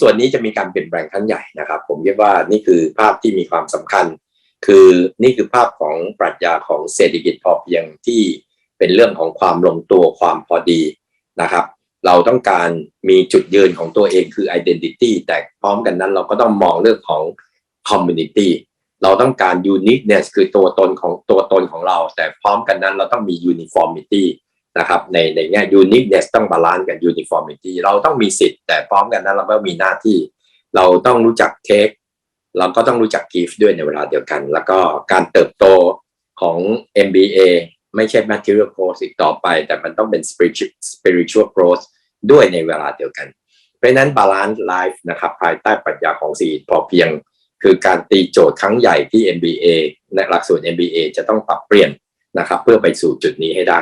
ส่วนนี้จะมีการเปลี่ยนแปลงครั้งใหญ่นะครับ ผมคิดว่านี่คือภาพที่มีความสำคัญ คือนี่คือภาพของปรัชญาของเศรษฐกิจพอเพียงที่เป็นเรื่องของความลงตัวความพอดีนะครับ เราต้องการมีจุดยืนของตัวเองคือ identity แต่พร้อมกันนั้นเราก็ต้องมองเรื่องของ community เราต้องการ uniqueness คือตัวตนของตัวตนของเรา แต่พร้อมกันนั้นเราต้องมี uniformity นะครับในในแง่ uniqueness ต้องบาลานซ์กับ uniformity เราต้องมีสิทธิ์ แต่พร้อมกันนั้นเราก็มีหน้าที่ เราต้องรู้จัก take เราก็ต้องรู้จัก give ด้วยในเวลาเดียวกัน แล้วก็การเติบโตของ MBA ไม่ใช่ material growth อีกต่อไป แต่มันต้องเป็น spiritual growth ด้วยในเวลาเดียวกัน เพราะฉะนั้น balance life นะครับภายใต้ปรัชญาของสีพอเพียง คือการตีโจทย์ครั้งใหญ่ที่ MBA ในหลักสูตร MBA จะต้องปรับเปลี่ยนนะครับ เพื่อไปสู่จุดนี้ให้ได้